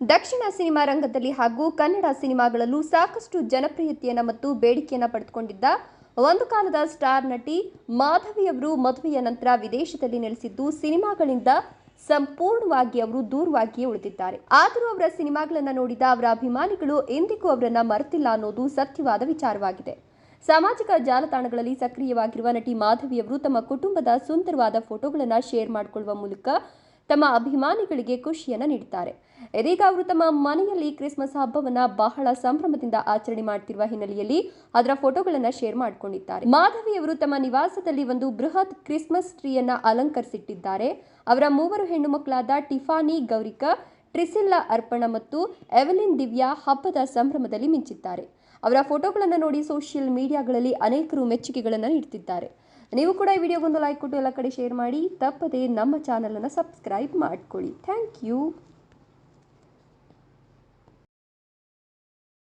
ದಕ್ಷಿಣ cinema ರಂಗದಲ್ಲಿ ಹಾಗೂ ಕನ್ನಡ ಸಿನಿಮಾಗಳಲ್ಲೂ ಸಾಕಷ್ಟು ಜನಪ್ರಿಯತೆಯನ್ನು ಮತ್ತು ಬೇಡಿಕೆಯನ್ನು ಪಡೆದುಕೊಂಡಿದ್ದ ಒಂದು ಕಾಲದ ಸ್ಟಾರ್ ನಟಿ ಮಾಧವಿಯವರು ಮದುವೆಯ ನಂತರ ವಿದೇಶದಲ್ಲಿ ನೆಲೆಸಿದ್ದು ಸಿನಿಮಾಗಳಿಂದ ಸಂಪೂರ್ಣವಾಗಿ ಅವರು ದೂರವಾಗಿಯೇ ಉಳಿದಿದ್ದಾರೆ. ಆದರೂ ಅವರ ಸಿನಿಮಾಗಳನ್ನು ನೋಡಿದ ಅವರ ಅಭಿಮಾನಿಗಳು ಎಂದಿಗೂ ಅವರನ್ನ ಮರೆತಿಲ್ಲ ಅನ್ನೋದು ಸತ್ಯವಾದ ವಿಚಾರವಾಗಿದೆ. ಸಾಮಾಜಿಕ ಜಾಲತಾಣಗಳಲ್ಲಿ ಸಕ್ರಿಯವಾಗಿರುವ ನಟಿ ಮಾಧವಿಯವರು ತಮ್ಮ ಕುಟುಂಬದ ಸುಂದರವಾದ ಫೋಟೋಗಳನ್ನು ಶೇರ್ ಮಾಡಿಕೊಳ್ಳುವ ಮೂಲಕ ತಮ್ಮ ಅಭಿಮಾನಿಗಳಿಗೆ ಖುಷಿಯನ್ನು ನೀಡುತ್ತಾರೆ ಇದೀಗ ಅವರು ತಮ್ಮ ಮನೆಯಲ್ಲಿ ಕ್ರಿಸ್ಮಸ್ ಹಬ್ಬವನ್ನು ಬಹಳ ಸಂಭ್ರಮದಿಂದ ಆಚರಣೆ ಮಾಡ್ತಿರುವ ಹಿನ್ನೆಲೆಯಲ್ಲಿ ಅದರ ಫೋಟೋಗಳನ್ನು ಶೇರ್ ಮಾಡಿಕೊಂಡಿದ್ದಾರೆ. ಮಾಧವಿಯವರು ತಮ್ಮ ನಿವಾಸದಲ್ಲಿ ಒಂದು ಬೃಹತ್ ಕ್ರಿಸ್ಮಸ್ ಟ್ರೀಯನ್ನ ಅಲಂಕರಿಸಿಟ್ಟಿದ್ದಾರೆ. ಅವರ ಮೂವರು ಹೆಣ್ಣು ಮಕ್ಕಳಾದ ಟಿಫಾನಿ, ಗೌರಿಕಾ, ಟ್ರಿಸಿಲ್ಲಾ ಅರ್ಪಣ ಮತ್ತು ಎವೆಲಿನ್ ದಿವ್ಯಾ ಹಬ್ಬದ ಸಂಭ್ರಮದಲ್ಲಿ ಮಿಂಚಿದ್ದಾರೆ. ಅವರ ಫೋಟೋಗಳನ್ನು ನೋಡಿ ಸೋಷಿಯಲ್ ಮೀಡಿಯಾಗಳಲ್ಲಿ ಅನೇಕರು ಮೆಚ್ಚುಗೆಗಳನ್ನು ನೀಡುತ್ತಿದ್ದಾರೆ ನೀವು ಕೂಡ ಈ ವಿಡಿಯೋಗೊಂದು ಲೈಕ್ ಕೊಟ್ಟು ಎಲ್ಲ ಕಡೆ ಶೇರ್ ಮಾಡಿ, ತಪ್ಪದೇ ನಮ್ಮ ಚಾನಲನ್ನು ಸಬ್ಸ್ಕ್ರೈಬ್ ಮಾಡ್ಕೊಳ್ಳಿ. Thank you